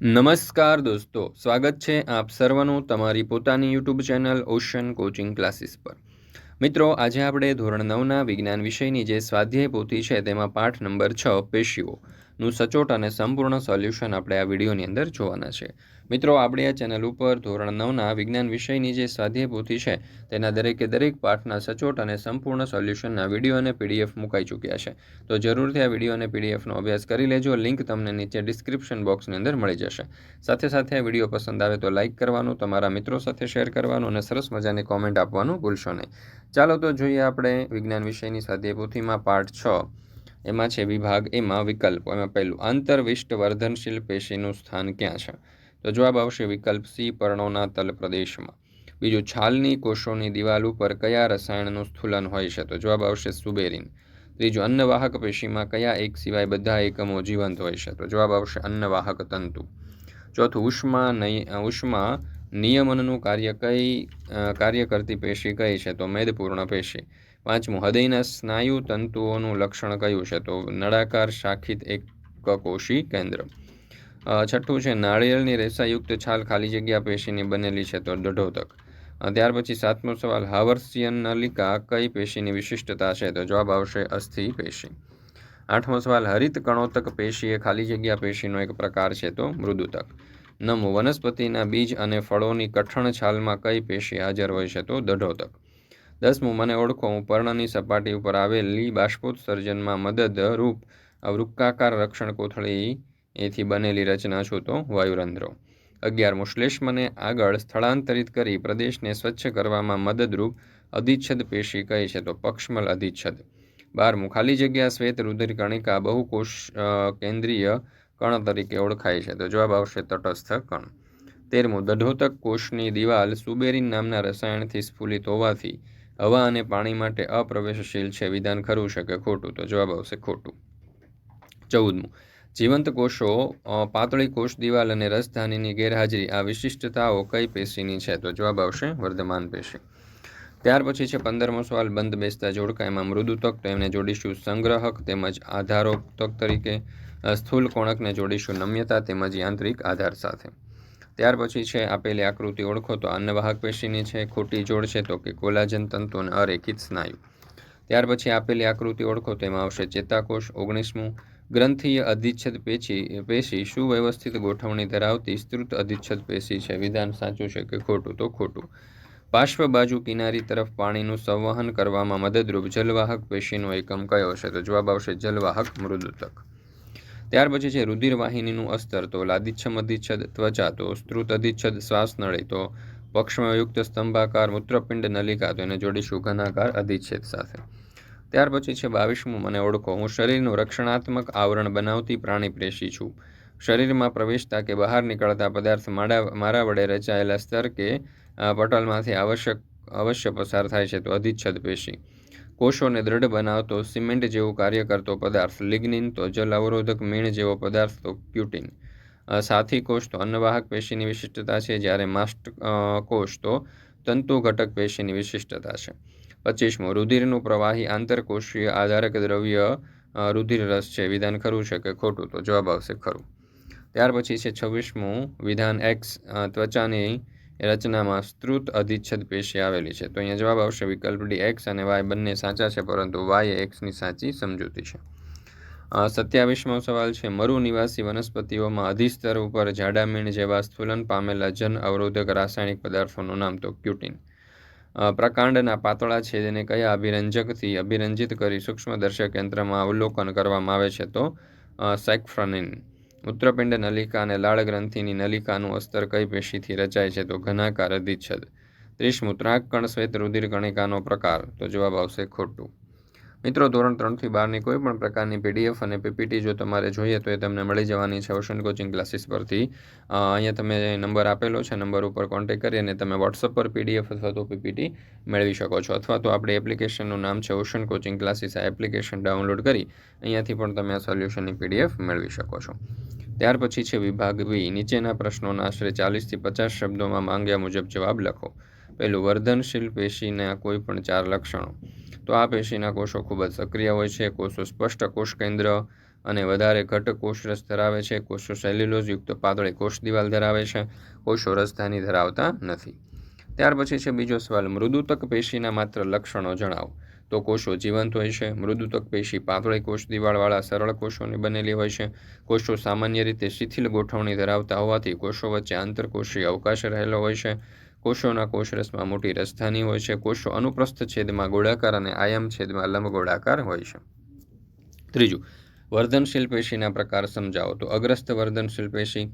નમસ્કાર દોસ્તો, સ્વાગત છે આપ સર્વનું તમારી પોતાની YouTube channel ocean coaching classes પર. મિત્રો, આજે આપણે ધોરણ નવના વિજ્ઞાન વિષયની જે સ્વાધ્યાય પોથી છે તેમાં પાઠ નંબર છ પેશીઓનું સચોટ અને સંપૂર્ણ સોલ્યુશન આપણે આ વિડીયોની અંદર જોવાના છે. મિત્રો, આપણે આ ચેનલ ઉપર ધોરણ નવના વિજ્ઞાન વિષયની જે સ્વાધ્યાય પોથી છે, તેના દરેકે દરેક પાઠના સચોટ અને સંપૂર્ણ સોલ્યુશનના વીડિયો અને પીડીએફ મુકાઈ ચૂક્યા છે. તો જરૂરથી આ વીડિયો અને પીડીએફનો અભ્યાસ કરી લેજો, લિંક તમને નીચે ડિસ્ક્રિપ્શન બોક્સની અંદર મળી જશે. સાથે સાથે આ વીડિયો પસંદ આવે તો લાઇક કરવાનું, તમારા મિત્રો સાથે શેર કરવાનું અને સરસ મજાની કોમેન્ટ આપવાનું ભૂલશો નહીં. ચાલો તો જોઈએ આપણે વિજ્ઞાન વિષયની સ્વાધ્યાય પોથીમાં પાઠ છ. એમાં છે વિભાગ, એમાં વિકલ્પો એમાં પહેલું આંતરવિષ્ટ વર્ધનશીલ પેશીનું સ્થાન ક્યાં છે? તો જવાબ આવશે વિકલ્પ સી, પર્ણોના તલ પ્રદેશમાં. બીજું, છાલની કોષોની દિવાલ ઉપર કયા રસાયણનું સ્થૂલન હોય છે? તો જવાબ આવશે સુબેરિન. ત્રીજું, અન્નવાહક પેશીમાં કયા એક સિવાય બધા એકમો જીવંત હોય છે? તો જવાબ આવશે અન્નવાહક તંતુ. ચોથું, ઉષ્મા ઉષ્મા નિયમનનું કાર્ય કઈ કાર્ય કરતી પેશી કઈ છે? તો મેદપૂર્ણ પેશી. પાંચમું, હૃદયના સ્નાયુ તંતુઓનું લક્ષણ કયું છે? તો નળાકાર શાખિત એક કોષી કેન્દ્ર છઠ્ઠું છે, નાળિયેરની રેસાયુક્ત છાલ ખાલી જગ્યા પેશીની બનેલી છે, તો દઢોતક. ત્યાર પછી સાતમો સવાલ, હાવર્સિયન નલિકા કઈ પેશીની વિશિષ્ટતા છે? તો જવાબ આવશે અસ્થિ પેશી. આઠમો સવાલ, હરિત કણોતક પેશી એ ખાલી જગ્યા પેશીનો એક પ્રકાર છે, તો મૃદુતક. નવમું, વનસ્પતિના બીજ અને ફળોની કઠણ છાલમાં કઈ પેશી હાજર હોય છે, તો દઢોતક. દસમું, મને ઓળખો, હું પર્ણની સપાટી ઉપર આવેલી બાષ્પોત્સર્જનમાં મદદરૂપ વૃક્કાકાર રક્ષણ કોથળી એથી બનેલી રચના છું. તો વાયુરંધ્રો. અગિયારમું શ્લેષ્મને આગળ સ્થળાંતરિત કરી પ્રદેશને સ્વચ્છ કરવામાં મદદરૂપ અધિચ્છદ પેશી કહે છે. તો પક્ષમલ અધિચ્છદ. બારમું, ખાલી જગ્યા શ્વેત રુધિર કણિકા બહુકોષ કેન્દ્રીય કણ તરીકે ઓળખાય છે. તો જવાબ આવશે તટસ્થ કણ. તેરમું, દઢોતક કોષની દિવાલ સુબેરિન નામના રસાયણથી સ્ફુલિત હોવાથી હવા અને પાણી માટે અપ્રવેશશીલ છે. વિધાન ખરું છે કે ખોટું? તો જવાબ આવશે ખોટું. ચૌદમું. જીવંત કોષો પાતળી કોષ દિવાલ અને રસધાનીની ગેરહાજરી. આ વિશિષ્ટતાઓ કઈ પેશીની છે? તો જવાબ આવશે વર્ધમાન પેશી. ત્યાર પછી છે પંદરમો સવાલ. બંધ બેસતા જોડકા. એમાં મૃદુતક તો એમને જોડીશું સંગ્રહક તેમજ આધારોક્તક તરીકે સ્થૂલ કોણકને જોડીશું નમ્યતા તેમજ યાંત્રિક આધાર સાથે. ત્યાર પછી છે આપેલી આકૃતિ ઓળખો તો અન્નવાહક પેશીની છે, ખોટી જોડ છે તો કે કોલાજન તંતુ અને અરેખિત સ્નાયુ. ત્યાર પછી આપેલી આકૃતિ ઓળખો તેમાં આવશે ચેતાકોષ, ઓગણીસમું. ગ્રંથીય અધિચ્છદ પેશી પેશી સુવ્યવસ્થિત ગોઠવણી ધરાવતી સ્ત્રુત અધિચ્છદ પેશી છે? વિધાન સાચું છે કે ખોટું? તો ખોટું. પાર્શ્વ બાજુ કિનારી તરફ પાણીનું સંવહન કરવામાં મદદરૂપ જલવાહક પેશીનો એકમ કયો છે? તો જવાબ આવશે જલવાહક મૃદુતક. ત્યાર પછી છે, રુધિરવાહિનીનું અસ્તર. તો લાદિચ્છમ અધિચ્છદ ત્વચા, તો સ્ત્રુત અધિચ્છદ શ્વાસનળી, તો પક્ષમયુક્ત સ્તંભાકાર, મૂત્રપિંડ નલિકા, તો એને જોડીશું ઘનાકાર, અધિચ્છેદ સાથે. ત્યાર પછી છે, બાવીસમું મને ઓળખો. હું શરીરનું રક્ષણાત્મક આવરણ બનાવતી પ્રાણી પ્રેશી છું. શરીરમાં પ્રવેશતા કે બહાર નીકળતા પદાર્થ માડા, મારા વડે રચાયેલા સ્તર કે પટલમાંથી આવશ્યક, અવશ્ય પસાર થાય છે, તો અધિચ્છદ પેશી. કોષોને દ્રઢ બનાવતો, સિમેન્ટ જેવો કાર્ય કરતો પદાર્થ, લિગ્નિન તો જલ અવરોધક મીણ જેવો પદાર્થ તો ક્યુટિન. સાથી કોષ તો અન્નવાહક પેશીની વિશિષ્ટતા છે, જ્યારે માસ્ટ કોષ તો તંતુ ઘટક પેશીની વિશિષ્ટતા છે. પચીસમું, રુધિરનું પ્રવાહી આંતરકોષીય આધારક દ્રવ્ય રુધિર રસ છે. વિધાન ખરું છે કે ખોટું? તો જવાબ આવશે ખરું. ત્યાર પછી છે છવ્વીસમું, વિધાન એક્સ ત્વચાની રચનામાં સ્ત્રુત અધિચ્છદ પેશી આવેલી છે. તો અહીંયા જવાબ આવશે વિકલ્પ ડી, એક્સ અને વાય બંને સાચા છે, પરંતુ વાય એક્સની સાચી સમજૂતી છે. સત્યાવીસમો સવાલ છે. મરુ નિવાસી વનસ્પતિઓમાં અધિસ્તર ઉપર જાડામીણ જેવા સ્થુલન પામેલા જન અવરોધક રાસાયણિક પદાર્થોનું નામ તો ક્યુટિન. પ્રકાંડના પાતળા છેદને કયા અભિરંજકથી અભિરંજિત કરી સૂક્ષ્મદર્શક યંત્રમાં અવલોકન કરવામાં આવે છે તો સેક્ફ્રનિન. મૂત્રપિંડ નલિકા અને લાળ ગ્રંથિની નલિકાનું અસ્તર કઈ પેશીથી રચાય છે તો ઘનાકાર અધિચ્છદ. ત્રીસ ત્રાક કણ શ્વેત રુધિર કણિકાનો પ્રકાર. તો જવાબ આવશે ખોટું. મિત્રો, ધોરણ ત્રણથી બારની કોઈ પણ પ્રકારની પીડીએફ અને પીપીટી જો તમારે જોઈએ તો એ તમને મળી જવાની છે ઓશન કોચિંગ ક્લાસીસ પરથી. અહીંયા તમે નંબર આપેલો છે, નંબર ઉપર કોન્ટેક કરી અને તમે વોટ્સઅપ પર પીડીએફ અથવા તો પીપીટી મેળવી શકો છો. અથવા તો આપણી એપ્લિકેશનનું નામ છે ઓશન કોચિંગ ક્લાસીસ આ એપ્લિકેશન ડાઉનલોડ કરી અહીંયાથી પણ તમે આ સોલ્યુશનની પીડીએફ મેળવી શકો છો. ત્યાર પછી છે વિભાગ વી નીચેના પ્રશ્નોના આશરે ચાલીસથી પચાસ શબ્દોમાં માંગ્યા મુજબ જવાબ લખો. પહેલું, વર્ધનશીલ પેશીના કોઈ પણ ચાર લક્ષણો. તો આ પેશીના કોષો ખૂબ જ સક્રિય હોય છે. કોષો સ્પષ્ટ કોષ કેન્દ્ર અને વધારે ઘટ કોષરસ ધરાવે છે. કોષો સેલ્યુલોઝયુક્ત પાતળી કોષ દિવાલ ધરાવે છે. કોષો રસધાની ધરાવતા નથી. ત્યાર પછી છે બીજો સવાલ, મૃદુતક પેશીના માત્ર લક્ષણો જણાવો. તો કોષો જીવંત હોય છે. મૃદુતક પેશી પાતળી કોષ દિવાળવાળા સરળ કોષોની બનેલી હોય છે. કોષો સામાન્ય રીતે શિથિલ ગોઠવણી ધરાવતા હોવાથી કોષો વચ્ચે આંતરકોષીય અવકાશ રહેલો હોય છે. કોષોના કોષરસમાં મોટી રસધાની હોય છે. કોષો અનુપ્રસ્થ છેદમાં ગોળાકાર અને આયામ છેદમાં લંબ ગોળાકાર હોય છે. ત્રીજું, વર્ધનશીલ પેશીના પ્રકાર સમજાવો. તો અગ્રસ્ત વર્ધનશીલ પેશી,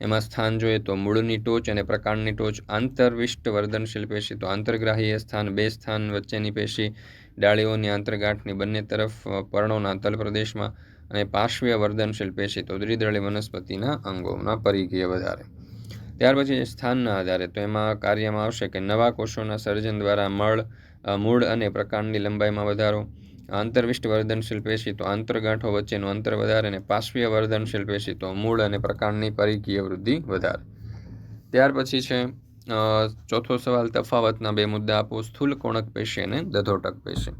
એમાં સ્થાન જોઈએ તો મૂળની ટોચ અને પ્રકાંડની ટોચ. આંતરવિષ્ટ વર્ધનશીલ પેશી તો આંતરગ્રાહીય સ્થાન, બે સ્થાન વચ્ચેની પેશી, ડાળીઓની આંતરગાંઠની બંને તરફ પર્ણોના તલ પ્રદેશમાં અને પાર્શ્વીય વર્ધનશીલ પેશી તો દ્વિદળી વનસ્પતિના અંગોના પરિઘીય વધારે. ત્યાર પછી સ્થાનના આધારે તો એમાં કાર્યમાં આવશે કે નવા કોષોના સર્જન દ્વારા મળ મૂળ અને પ્રકાંડની લંબાઈમાં વધારો, આંતરવિષ્ટ વર્ધનશીલ પેશી તો આંતરગાંઠો વચ્ચેનું અંતર વધારે અને પાશ્વીય વર્ધનશીલ પેશી તો મૂળ અને પ્રકાંડની પરિકીય વૃદ્ધિ વધારે. ત્યાર પછી છે ચોથો સવાલ, તફાવતના બે મુદ્દા આપો, સ્થૂલ કોણક પેશી અને દધોટક પેશી.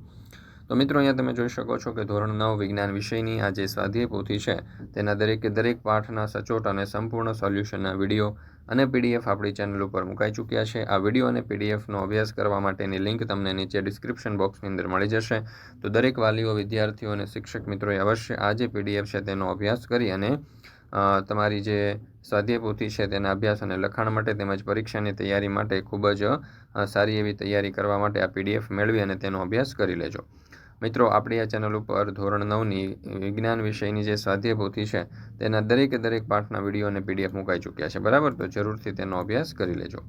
તો મિત્રો અહીંયા તમે જોઈ શકો છો કે ધોરણ નવ વિજ્ઞાન વિષયની આ જે સ્વાધ્યાય પોથી છે. તેના દરેકે દરેક પાઠના સચોટ અને સંપૂર્ણ સોલ્યુશનના વીડિયો અને પીડીએફ આપણી ચેનલ ઉપર મુકાઈ ચૂક્યા છે. આ વીડિયો અને પીડીએફનો અભ્યાસ કરવા માટેની લિંક તમને નીચે ડિસ્ક્રિપ્શન બોક્સની અંદર મળી જશે. તો દરેક વાલીઓ, વિદ્યાર્થીઓ અને શિક્ષક મિત્રોએ અવશ્ય આ જે પીડીએફ છે તેનો અભ્યાસ કરી અને તમારી જે સ્વાધ્યાય છે તેના અભ્યાસ અને લખાણ માટે તેમજ પરીક્ષાની તૈયારી માટે ખૂબ જ સારી એવી તૈયારી કરવા માટે આ પીડીએફ મેળવી અને તેનો અભ્યાસ કરી લેજો. મિત્રો, આપણી આ ચેનલ ઉપર ધોરણ નવની વિજ્ઞાન વિષયની જે સ્વાધ્યાય પોથી છે, તેના દરેકે દરેક પાઠના વીડિયો અને પીડીએફ મુકાઈ ચૂક્યા છે, બરાબર? તો જરૂરથી તેનો અભ્યાસ કરી લેજો.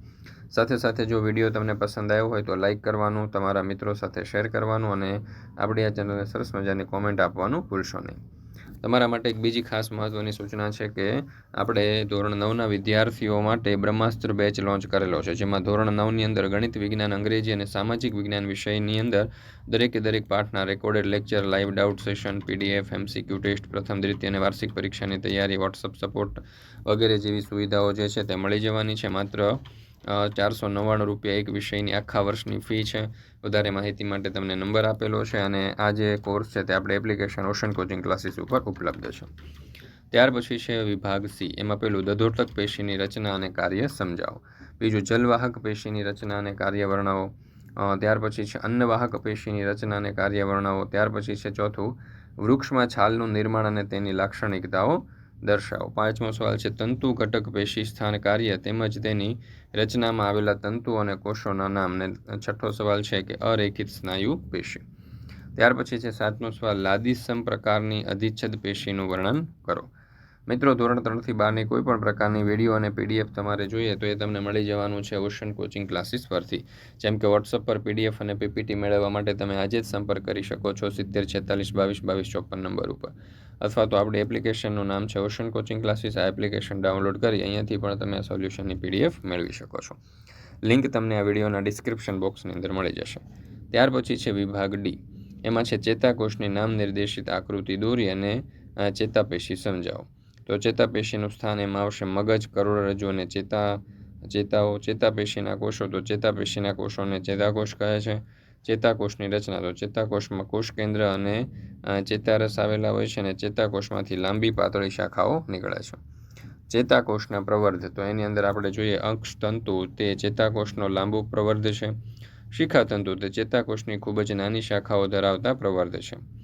સાથે સાથે જો વીડિયો તમને પસંદ આવ્યો હોય તો લાઇક કરવાનું, તમારા મિત્રો સાથે શેર કરવાનું અને આપણી આ ચેનલને સરસ મજાની કોમેન્ટ આપવાનું ભૂલશો નહીં. તમારા માટે એક બીજી ખાસ મહત્ત્વની સૂચના છે કે આપણે ધોરણ નવના વિદ્યાર્થીઓ માટે બ્રહ્માસ્ત્ર બેચ લોન્ચ કરેલો છે, જેમાં ધોરણ નવની અંદર ગણિત વિજ્ઞાન, અંગ્રેજી અને સામાજિક વિજ્ઞાન વિષયની અંદર દરેકે દરેક પાઠના recorded lecture live doubt session PDF MCQ test પ્રથમ, દ્વિતીય અને વાર્ષિક પરીક્ષાની તૈયારી વોટ્સઅપ સપોર્ટ વગેરે જેવી સુવિધાઓ જે છે તે મળી જવાની છે. માત્ર ચારસો નવ્વાણું રૂપિયા એક વિષયની આખા વર્ષની ફી છે. વધારે માહિતી માટે તમને નંબર આપેલો છે અને આ જે કોર્સ છે તે આપણે એપ્લિકેશન ઓશન કોચિંગ ક્લાસીસ ઉપર ઉપલબ્ધ છે. ત્યાર પછી છે વિભાગ સી. એમાં પેલું દધોટક પેશીની રચના અને કાર્ય સમજાવો. બીજું જલવાહક પેશીની રચના અને કાર્ય વર્ણવો ત્યાર પછી છે અન્નવાહક પેશીની રચના અને કાર્ય વર્ણવો ત્યાર પછી છે ચોથું વૃક્ષમાં છાલનું નિર્માણ અને તેની લાક્ષણિકતાઓ દર્શાવો. પાંચમો સવાલ છે, તંતુ ઘટક પેશી સ્થાન કાર્ય તેમજ તેની રચનામાં આવેલા તંતુ અને કોષોના નામને છઠ્ઠો સવાલ છે કે અરેખિત સ્નાયુ પેશી. ત્યાર પછી છે, સાતમો સવાલ લાદીસમ પ્રકારની અધિચ્છદ પેશીનું વર્ણન કરો. મિત્રો, ધોરણ ત્રણથી બારની કોઈ પણ પ્રકારની વીડિયો અને પીડીએફ તમારે જોઈએ તો એ તમને મળી જવાનું છે ઓશન કોચિંગ ક્લાસીસ પરથી. જેમ કે વોટ્સઅપ પર પીડીએફ અને પીપીટી મેળવવા માટે તમે આજે જ સંપર્ક કરી શકો છો સિત્તેર, છેતાલીસ, બાવીસ બાવીસ, ચોપન નંબર ઉપર. અથવા તો આપણી એપ્લિકેશનનું નામ છે ઓશન કોચિંગ ક્લાસીસ આ એપ્લિકેશન ડાઉનલોડ કરી અહીંયાથી પણ તમે આ સોલ્યુશનની પીડીએફ મેળવી શકો છો. લિંક તમને આ વિડીયોના ડિસ્ક્રિપ્શન બોક્સની અંદર મળી જશે. ત્યાર પછી છે વિભાગ ડી એમાં છે ચેતાકોષની નામ નિર્દેશિત આકૃતિ દોરી અને ચેતાપેશી સમજાવો. તો ચેતાપેશીનું સ્થાન એમાં આવશે. મગજ, કરોડરજ્જુ અને ચેતા, ચેતાઓ, ચેતાપેશીના કોષો તો ચેતાપેશીના કોષોને ચેતાકોષ કહે છે. ચેતાકોષની રચના તો ચેતાકોષમાં કોષ કેન્દ્ર અને ચેતારસ આવેલા હોય છે અને ચેતાકોષમાંથી લાંબી પાતળી શાખાઓ નીકળે છે. ચેતાકોષના પ્રવર્ધ, તો એની અંદર આપણે જોઈએ અંશ તંતુ, તે ચેતાકોષનો લાંબુ પ્રવર્ધ છે. શિખાતંતુ તે ચેતાકોષની ખૂબ જ નાની શાખાઓ ધરાવતા પ્રવર્ધ છે.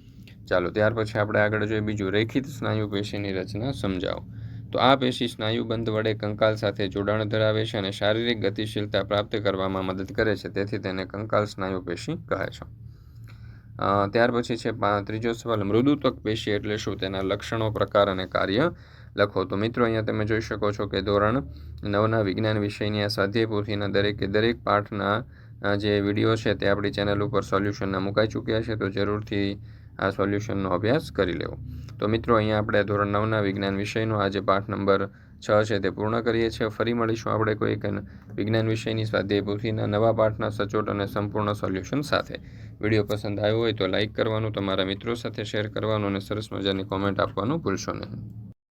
ચાલો, ત્યાર પછી આપણે આગળ જોઈએ બીજું. રેખિત સ્નાયુ પેશીની રચના સમજાવો. તો આ પેશી સ્નાયુબંધ વડે કંકાલ સાથે જોડાણ ધરાવે છે અને શારીરિક ગતિશીલતા પ્રાપ્ત કરવામાં મદદ કરે છે, તેથી તેને કંકાલ સ્નાયુ પેશી કહે છે. ત્યાર પછી છે ત્રીજો સવાલ મૃદુત્વક પેશી એટલે શું? તેના લક્ષણો, પ્રકાર અને કાર્ય લખો. તો મિત્રો, અહીંયા તમે જોઈ શકો છો કે ધોરણ નવના વિજ્ઞાન વિષયની આ સ્વાધ્યાય પોથીના દરેકે, દરેક પાઠના જે વીડિયો છે તે આપણી ચેનલ ઉપર સોલ્યુશનના મુકાઈ ચૂક્યા છે, તો જરૂરથી આ સોલ્યુશનનો અભ્યાસ કરી લેવો. તો મિત્રો, અહીંયા આપણે ધોરણ નવના વિજ્ઞાન વિષયનો આજે પાઠ નંબર છ છે તે પૂર્ણ કરીએ છીએ. ફરી મળીશું આપણે કોઈક વિજ્ઞાન વિષયની સ્વાધ્યાય પોથીના નવા પાઠના સચોટ અને સંપૂર્ણ સોલ્યુશન સાથે. વીડિયો પસંદ આવ્યો હોય તો લાઇક કરવાનું, તમારા મિત્રો સાથે શેર કરવાનું અને સરસ મજાની કોમેન્ટ આપવાનું ભૂલશો નહીં.